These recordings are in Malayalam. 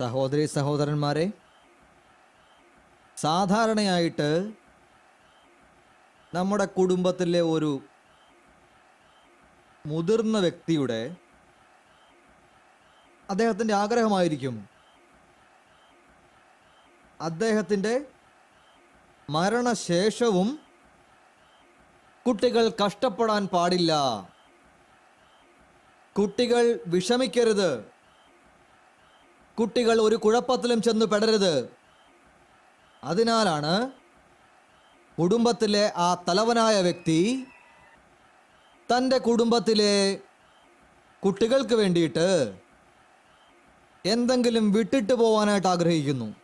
സഹോദരി സഹോദരന്മാരെ സാധാരണയായിട്ട് നമ്മുടെ കുടുംബത്തിലെ ഒരു മുതിർന്ന വ്യക്തിയുടെ അദ്ദേഹത്തിന്റെ ആഗ്രഹമായിരിക്കും അദ്ദേഹത്തിന്റെ മരണശേഷവും കുട്ടികൾ കഷ്ടപ്പെടാൻ പാടില്ല. കുട്ടികൾ വിഷമിക്കരുത്. കുട്ടികൾ ഒരു കുഴപ്പത്തിലും ചെന്ന് പെടരുത്. അതിനാലാണ് കുടുംബത്തിലെ ആ തലവനായ വ്യക്തി തന്റെ കുടുംബത്തിലെ കുട്ടികൾക്ക് വേണ്ടിയിട്ട് എന്തെങ്കിലും വിട്ടിട്ട് പോവാനായിട്ട് ആഗ്രഹിക്കുന്നു.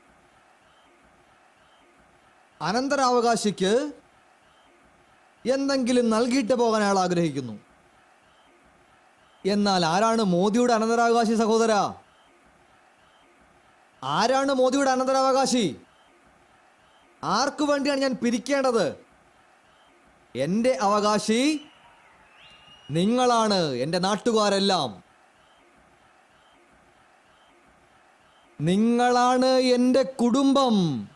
അനന്തരാവകാശിക്ക് എന്തെങ്കിലും നൽകിയിട്ട് പോകാൻ അയാൾ ആഗ്രഹിക്കുന്നു. എന്നാൽ ആരാണ് മോദിയുടെ അനന്തരാവകാശി സഹോദര? ആരാണ് മോദിയുടെ അനന്തരാവകാശി? ആർക്കു വേണ്ടിയാണ് ഞാൻ പിരിക്കേണ്ടത്? എന്റെ അവകാശി നിങ്ങളാണ് എന്റെ നാട്ടുകാരെല്ലാം. നിങ്ങളാണ് എന്റെ കുടുംബം.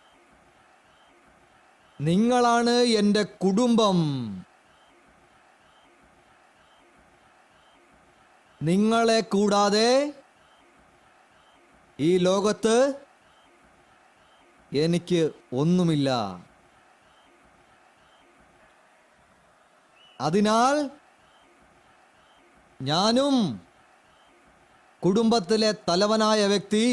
നിങ്ങളാണ് എന്റെ കുടുംബം. നിങ്ങളെ കൂടാതെ ഈ ലോകത്ത് എനിക്ക് ഒന്നുമില്ല. അതിനാൽ ഞാനും കുടുംബത്തിലെ തലവനായ വ്യക്തി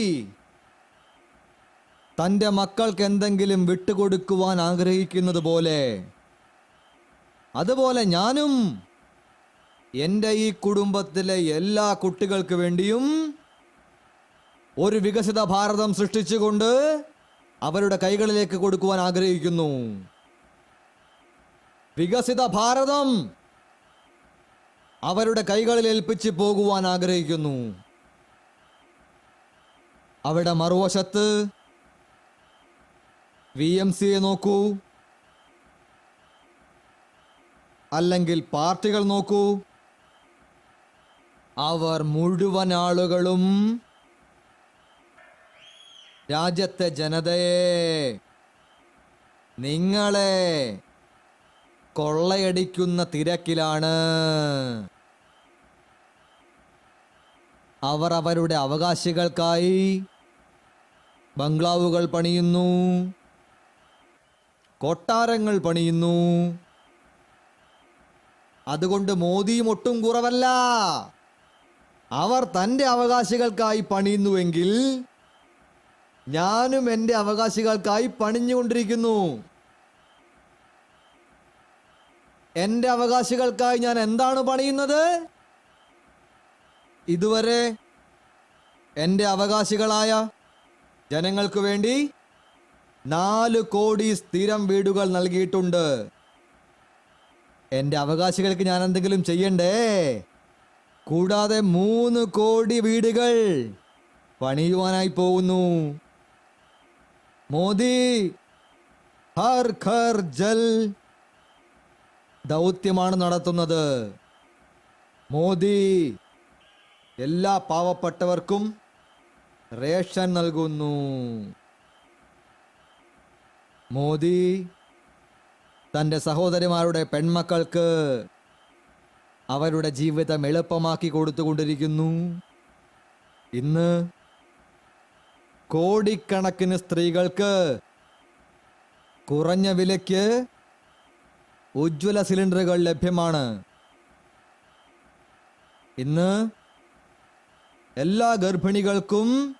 തന്റെ മക്കൾക്ക് എന്തെങ്കിലും വിട്ടുകൊടുക്കുവാൻ ആഗ്രഹിക്കുന്നത് പോലെ അതുപോലെ ഞാനും എന്റെ ഈ കുടുംബത്തിലെ എല്ലാ കുട്ടികൾക്ക് വേണ്ടിയും ഒരു വികസിത ഭാരതം സൃഷ്ടിച്ചുകൊണ്ട് അവരുടെ കൈകളിലേക്ക് കൊടുക്കുവാൻ ആഗ്രഹിക്കുന്നു. വികസിത ഭാരതം അവരുടെ കൈകളിൽ ഏൽപ്പിച്ച് പോകുവാൻ ആഗ്രഹിക്കുന്നു. അവിടെ മറുവശത്ത് വി എം സിയെ നോക്കൂ. അല്ലെങ്കിൽ പാർട്ടികൾ നോക്കൂ. അവർ മുഴുവൻ ആളുകളും രാജ്യത്തെ ജനതയെ നിങ്ങളെ കൊള്ളയടിക്കുന്ന തിരക്കിലാണ്. അവർ അവരുടെ അവകാശികൾക്കായി ബംഗ്ലാവുകൾ പണിയുന്നു കൊട്ടാരങ്ങൾ പണിയുന്നു. അതുകൊണ്ട് മോദിയും ഒട്ടും കുറവല്ല. അവർ തന്റെ അവകാശികൾക്കായി പണിയുന്നുവെങ്കിൽ ഞാനും എന്റെ അവകാശികൾക്കായി പണിഞ്ഞുകൊണ്ടിരിക്കുന്നു. എന്റെ അവകാശികൾക്കായി ഞാൻ എന്താണ് പണിയുന്നത്? ഇതുവരെ എന്റെ അവകാശികളായ ജനങ്ങൾക്ക് വേണ്ടി നാല് കോടി സ്ഥിരം വീടുകൾ നൽകിയിട്ടുണ്ട്. എന്റെ അവകാശികൾക്ക് ഞാൻ എന്തെങ്കിലും ചെയ്യണ്ടേ? കൂടാതെ മൂന്ന് കോടി വീടുകൾ പണിയുവാനായി പോകുന്നു. മോദി ഹർ ഖർ ജൽ ദൗത്യമാണ് നടത്തുന്നത്. മോദി എല്ലാ പാവപ്പെട്ടവർക്കും റേഷൻ നൽകുന്നു. മോദി തന്റെ സഹോദരിമാരുടെ പെൺമക്കൾക്ക് അവരുടെ ജീവിതം എളുപ്പമാക്കി കൊടുത്തുകൊണ്ടിരിക്കുന്നു. ഇന്ന് കോടിക്കണക്കിന് സ്ത്രീകൾക്ക് കുറഞ്ഞ വിലയ്ക്ക് ഉജ്ജ്വല സിലിണ്ടറുകൾ ലഭ്യമാണ്. ഇന്ന് എല്ലാ ഗർഭിണികൾക്കും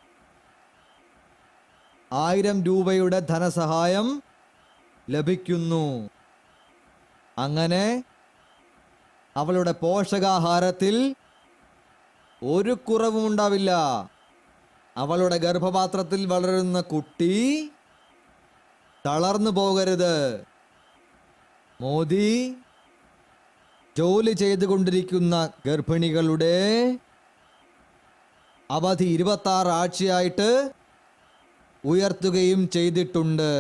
ആയിരം രൂപയുടെ ധനസഹായം ലഭിക്കുന്നു. അങ്ങനെ അവളുടെ പോഷകാഹാരത്തിൽ ഒരു കുറവും ഉണ്ടാവില്ല അവളുടെ ഗർഭപാത്രത്തിൽ വളരുന്ന കുട്ടി തളർന്നു പോകരുത്. മോദി ജോലി ചെയ്തുകൊണ്ടിരിക്കുന്ന ഗർഭിണികളുടെ അവധി ഇരുപത്തി ആഴ്ചയായിട്ട് ഉയർത്തുകയും ചെയ്തിട്ടുണ്ട്.